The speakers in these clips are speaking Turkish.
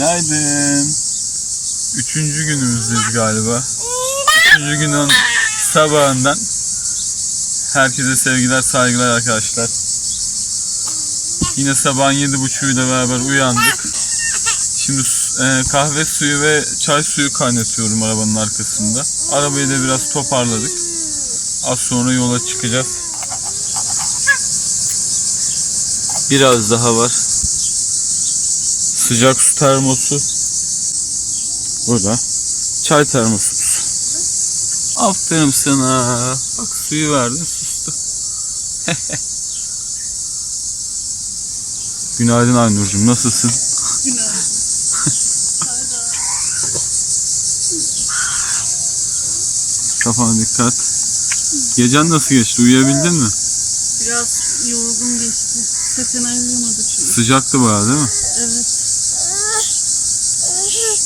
Günaydın. Üçüncü günümüzdeyiz galiba. Üçüncü günün sabahından herkese sevgiler saygılar arkadaşlar. Yine sabahın yedi buçuğuyla beraber uyandık. Şimdi e, kahve suyu ve çay suyu kaynatıyorum arabanın arkasında. Arabayı da biraz toparladık. Az sonra yola çıkacağız. Biraz daha var. Sıcak su termosu. Burada. Çay termosumuz. Aferin sana. Bak suyu verdin sustu. Günaydın Aynur'cum nasılsın? Kafana dikkat. Gecen nasıl geçti? Uyuyabildin mi? Biraz yorgun geçti. Seçeneği uyumadı çünkü. Sıcaktı bayağı değil mi?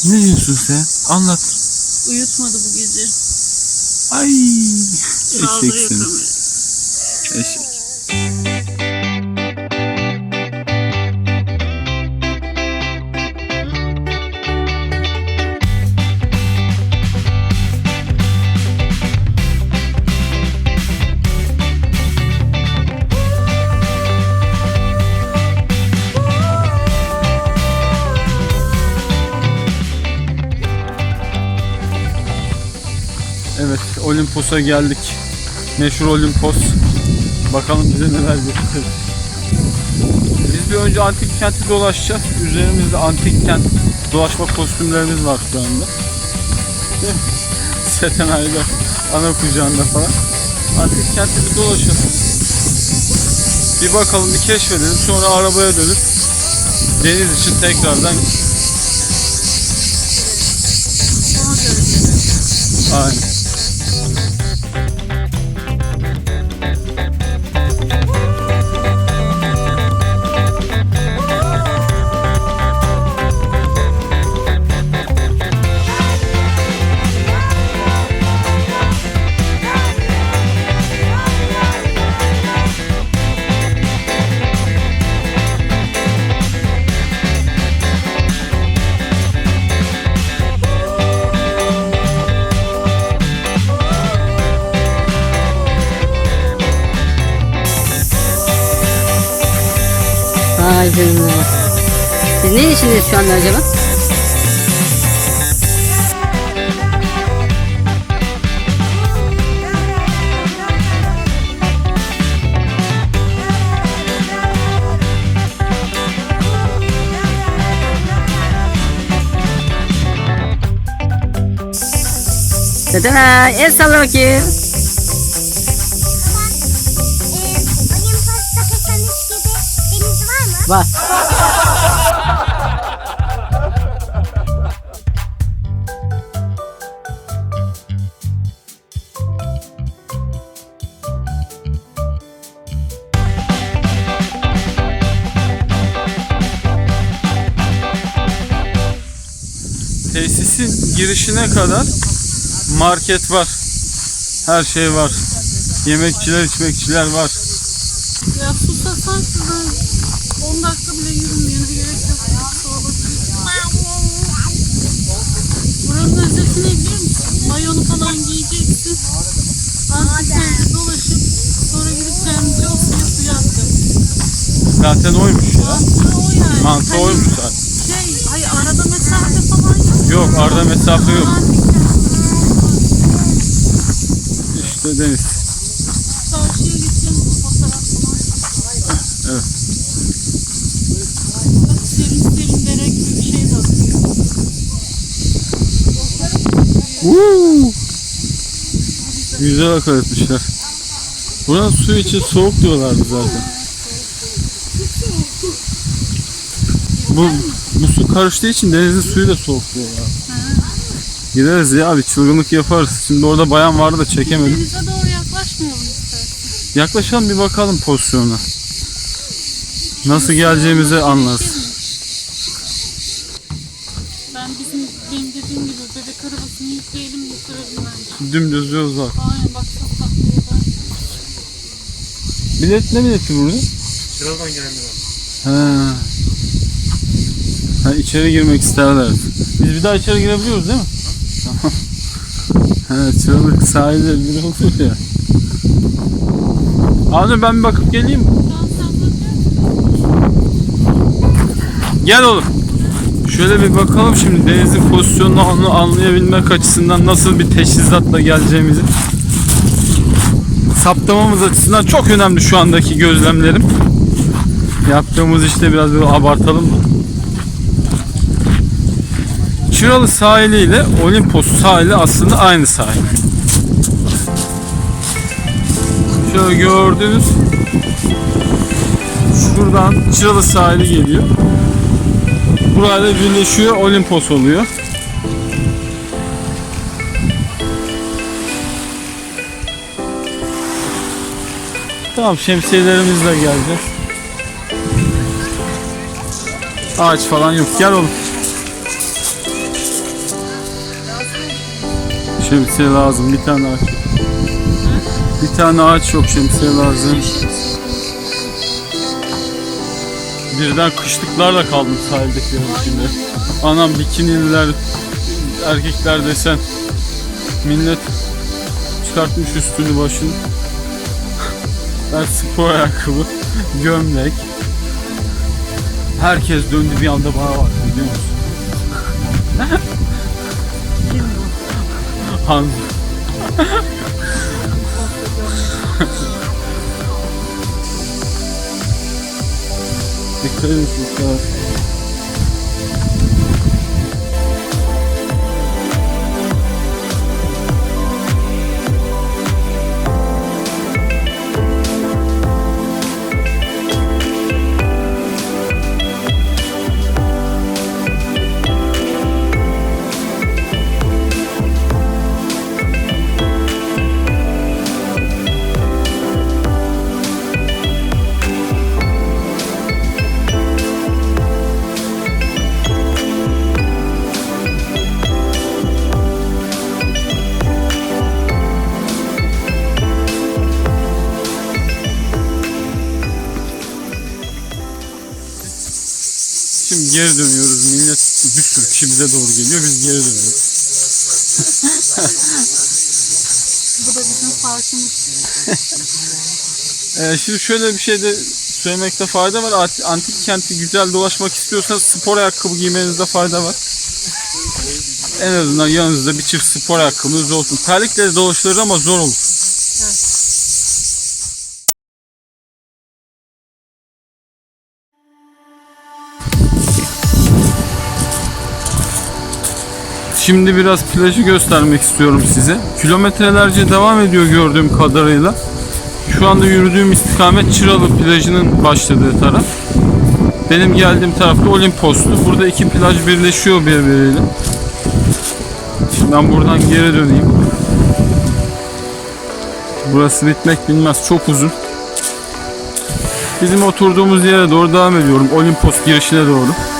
Ne diyorsun sen? Anlat. Uyutmadı bu gece. Ay. Eşek seni. Eşek. Evet, Olimpos'a geldik. Meşhur Olimpos. Bakalım bize neler getirecek. Biz bir önce antik kenti dolaşacağız. Üzerimizde antik kent dolaşma kostümlerimiz var şu anda. Setenay'da ana kucağında falan. Antik kentte bir dolaşalım. Bir bakalım, bir keşfedelim. Sonra arabaya dönüp deniz için tekrardan. Aynen. Vay canına. Siz neyin içindeyiz şu anda acaba? Sedena el salla bakayım. Var. Tesisin girişine kadar market var. Her şey var. Yemekçiler, içmekçiler var. Ya susasan şuradan 10 dakika bile yürümeyene gerek yok. Su alabilir. Buranın özelliği ne biliyor musun? Mayonu falan giyeceksin. Antik kentte dolaşıp sonra gidip kendince o suya atacaksın. Zaten oymuş ya. Mantığı o yani. Mantığı Hani oymuş zaten. Şey, hayır arada mesafe falan yok. Yok arada mesafe yok. İşte deniz. Karşıya gideceğim fotoğraf falan. Evet. Bak serin serin dere gibi bir şey de atıyor. Woo! Güzel akar etmişler. Buranın suyu için soğuk diyorlardı zaten. Bu, bu su karıştığı için denizin suyu da soğuk diyorlar. Gideriz ya bir çılgınlık yaparız. Şimdi orada bayan vardı da çekemedim. Denize doğru yaklaşmayalım istersen. Yaklaşalım bir bakalım pozisyona. Nasıl geleceğimizi anlarız. Ben bizim benim dediğim gibi bebek arabasını yükleyelim götürelim bence. Dümdüz yol var. Aynen bak çok tatlı yoldan. Bilet ne bileti burada? Birazdan gelenler var. Ha. Ha, içeri girmek isterler. Biz bir daha içeri girebiliyoruz değil mi? Tamam. Evet, Çıralık sahilde bir olur ya. Abi ben bir bakıp geleyim? Tamam sen Gel oğlum. Şöyle bir bakalım şimdi denizin pozisyonunu onu anlayabilmek açısından nasıl bir teçhizatla geleceğimizi. Saptamamız açısından çok önemli şu andaki gözlemlerim. Yaptığımız işte biraz böyle abartalım? Çıralı sahili ile Olimpos sahili aslında aynı sahil. Şöyle gördüğünüz şuradan Çıralı sahili geliyor. Burayla birleşiyor Olimpos oluyor. Tamam şemsiyelerimizle geleceğiz. Ağaç falan yok. Gel oğlum. Şemsiye lazım. Bir tane ağaç. Bir tane ağaç yok. Şemsiye lazım. Birden kışlıklarla kaldım sahildekilerin içinde. Anam bikiniler, erkekler desen. Millet çıkartmış üstünü başını. Ben spor ayakkabı, gömlek. Herkes döndü bir anda bana baktı biliyor musun? Hanzo. Dikkat edin çocuklar. Şimdi geri dönüyoruz. Millet bir sürü kişi bize doğru geliyor. Biz geri dönüyoruz. Bu da bizim farkımız. Ee, şimdi şöyle bir şey de söylemekte fayda var. Ant- Antik kenti güzel dolaşmak istiyorsanız spor ayakkabı giymenizde fayda var. En azından yanınızda bir çift spor ayakkabınız olsun. Terlikle dolaşılır ama zor olur. Şimdi biraz plajı göstermek istiyorum size. Kilometrelerce devam ediyor gördüğüm kadarıyla. Şu anda yürüdüğüm istikamet Çıralı plajının başladığı taraf. Benim geldiğim tarafta Olimpos'tu. Burada iki plaj birleşiyor birbiriyle. Şimdi ben buradan geri döneyim. Burası bitmek bilmez. Çok uzun. Bizim oturduğumuz yere doğru devam ediyorum. Olimpos girişine doğru.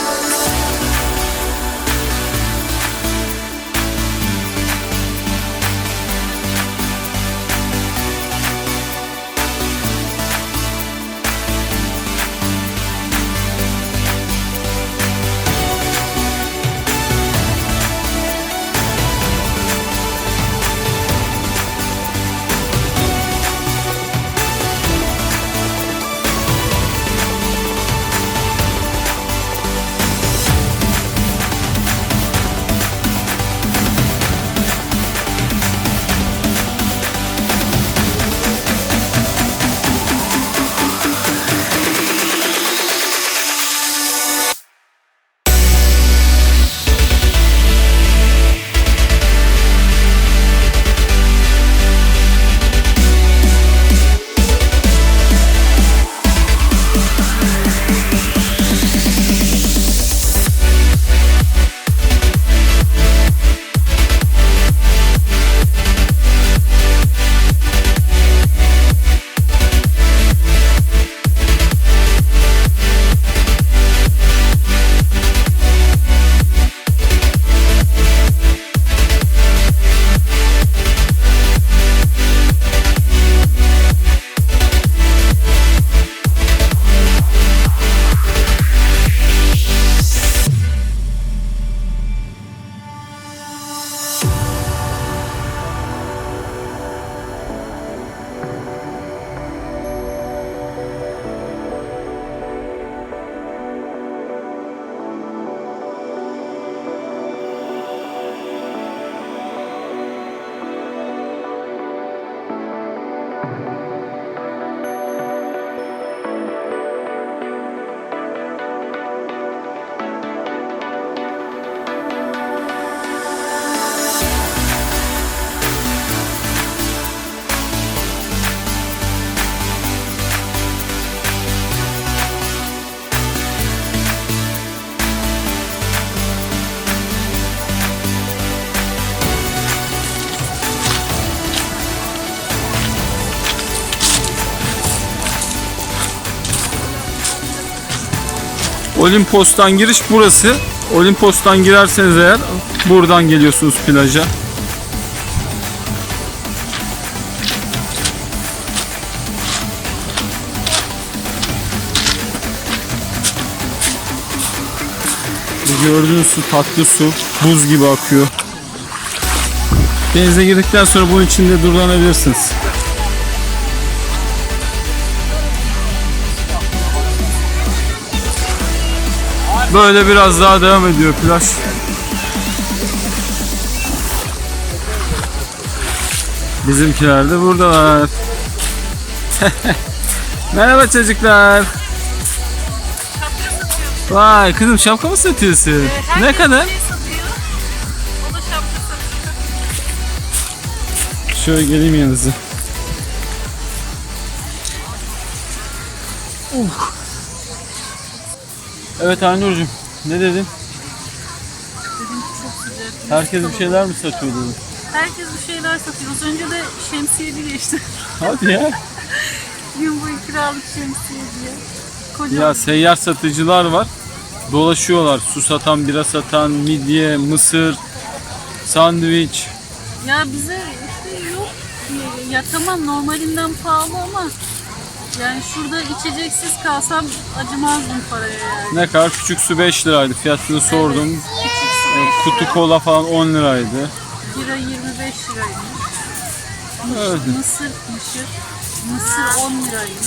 Olimpos'tan giriş burası. Olimpos'tan girerseniz eğer buradan geliyorsunuz plaja. Gördüğünüz su tatlı su. Buz gibi akıyor. Denize girdikten sonra bunun içinde durulanabilirsiniz. Böyle biraz daha devam ediyor plaj. Bizimkiler de buradalar. Merhaba çocuklar. Vay kızım şapka mı satıyorsun? ne kadar? Şöyle geleyim yanınıza. Uh. Evet Aynur'cum ne dedin? Herkes bir şeyler mi satıyor dedin? Herkes bir şeyler satıyor. Az önce de şemsiyeli geçti. Hadi ya. Gün boyu kiralık şemsiye diye. Kocaman. Ya seyyar satıcılar var. Dolaşıyorlar. Su satan, bira satan, midye, mısır, sandviç. Ya bize işte yok diye. Ya tamam normalinden pahalı ama yani şurada içeceksiz kalsam acımazdım paraya yani. Ne kadar? Küçük su 5 liraydı. Fiyatını sordum. Küçük su Kutu kola falan 10 liraydı. Bira 25 liraymış. Evet. Mısır mışır. Mısır 10 liraymış.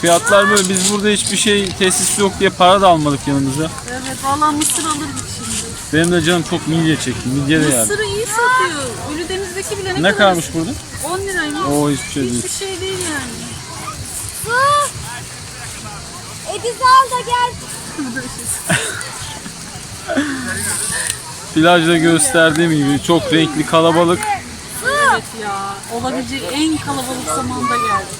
Fiyatlar böyle. Biz burada hiçbir şey tesis yok diye para da almadık yanımıza. Evet valla mısır alırdık şimdi. Benim de canım çok midye çekti. Midye de yani. Mısırı iyi satıyor. Ölüdeniz'deki bile ne, Ne kadar? kadarmış burada? 10 liraymış. Oo hiçbir şey değil. Hiçbir şey değil yani. E bizi al da gel. Plajda gösterdiğim gibi çok renkli kalabalık. evet ya. Olabilecek en kalabalık zamanda geldik.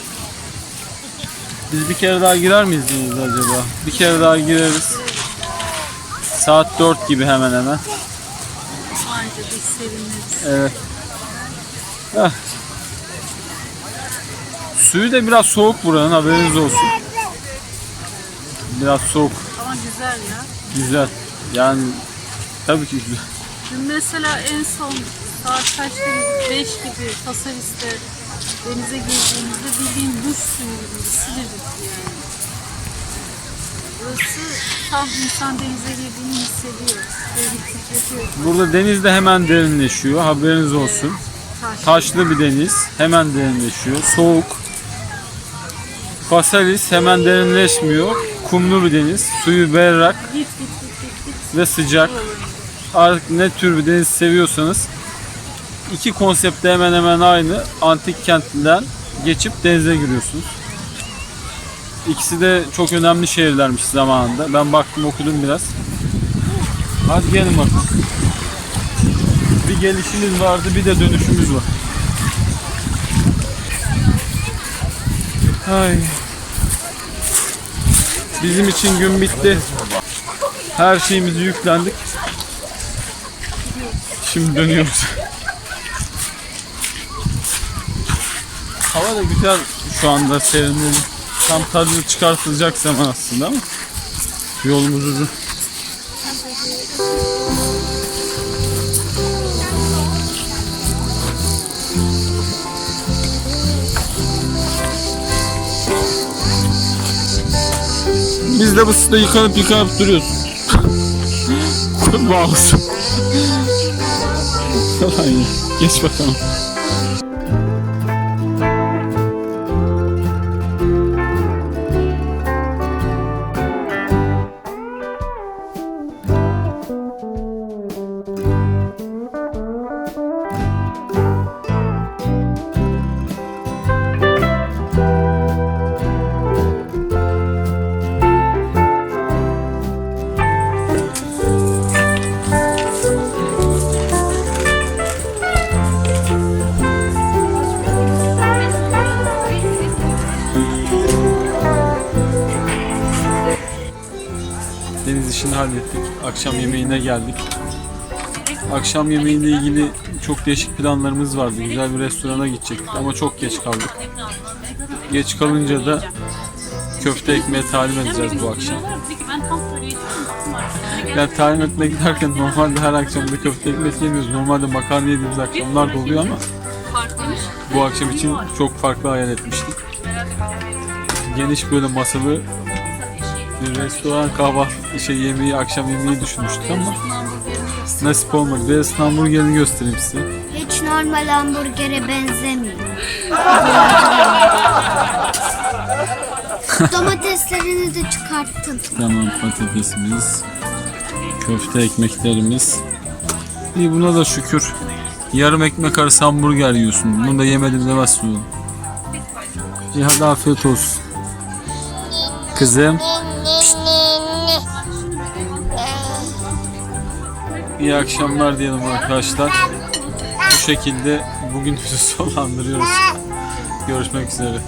Biz bir kere daha girer miyiz denize acaba? Bir kere daha gireriz. Saat 4 gibi hemen hemen. Anca biz seviniriz. Evet. Heh. Suyu da biraz soğuk buranın haberiniz olsun. Biraz soğuk. Ama güzel ya. Güzel. Yani tabii ki güzel. Dün mesela en son saat kaçtı? 5 gibi Tasavist'te denize girdiğimizde bildiğin duş suyu gibi silirdik yani. Burası tam insan denize girdiğini hissediyor. Böyle titretiyor. Burada deniz de hemen derinleşiyor. Haberiniz olsun. Taş. Taşlı bir deniz. Hemen derinleşiyor. Soğuk. Fasalis hemen derinleşmiyor. Kumlu bir deniz. Suyu berrak ve sıcak. Artık ne tür bir deniz seviyorsanız iki konsept de hemen hemen aynı. Antik kentten geçip denize giriyorsunuz. İkisi de çok önemli şehirlermiş zamanında. Ben baktım okudum biraz. Hadi gelin bakalım. Bir gelişimiz vardı bir de dönüşümüz var. Ay. Bizim için gün bitti. Her şeyimizi yüklendik. Şimdi dönüyoruz. Hava da güzel şu anda serinledi. Tam tadını çıkartılacak zaman aslında ama yolumuz uzun. Biz de bu suda yıkanıp yıkanıp duruyoruz. Bağlısın. Geç bakalım. Akşam yemeğine geldik. Akşam yemeğiyle ilgili çok değişik planlarımız vardı. Güzel bir restorana gidecektik ama çok geç kaldık. Geç kalınca da köfte ekmeğe talim edeceğiz bu akşam. Yani tayin etmeye giderken normalde her akşam da köfte ekmek yemiyoruz. Normalde makarna yediğimiz akşamlar da oluyor ama bu akşam için çok farklı hayal etmiştik. Geniş böyle masalı restoran kahvaltı şey yemeği akşam yemeği düşünmüştük ama nasip olmadı. Biraz hamburgerini göstereyim size. Hiç normal hamburgere benzemiyor. Domateslerini de çıkarttım. Tamam patatesimiz, köfte ekmeklerimiz. İyi buna da şükür. Yarım ekmek arası hamburger yiyorsun. Bunu da yemedim demezsin oğlum. İyi hadi afiyet olsun. Kızım. İyi akşamlar diyelim arkadaşlar. Bu şekilde bugün sonlandırıyoruz. Görüşmek üzere.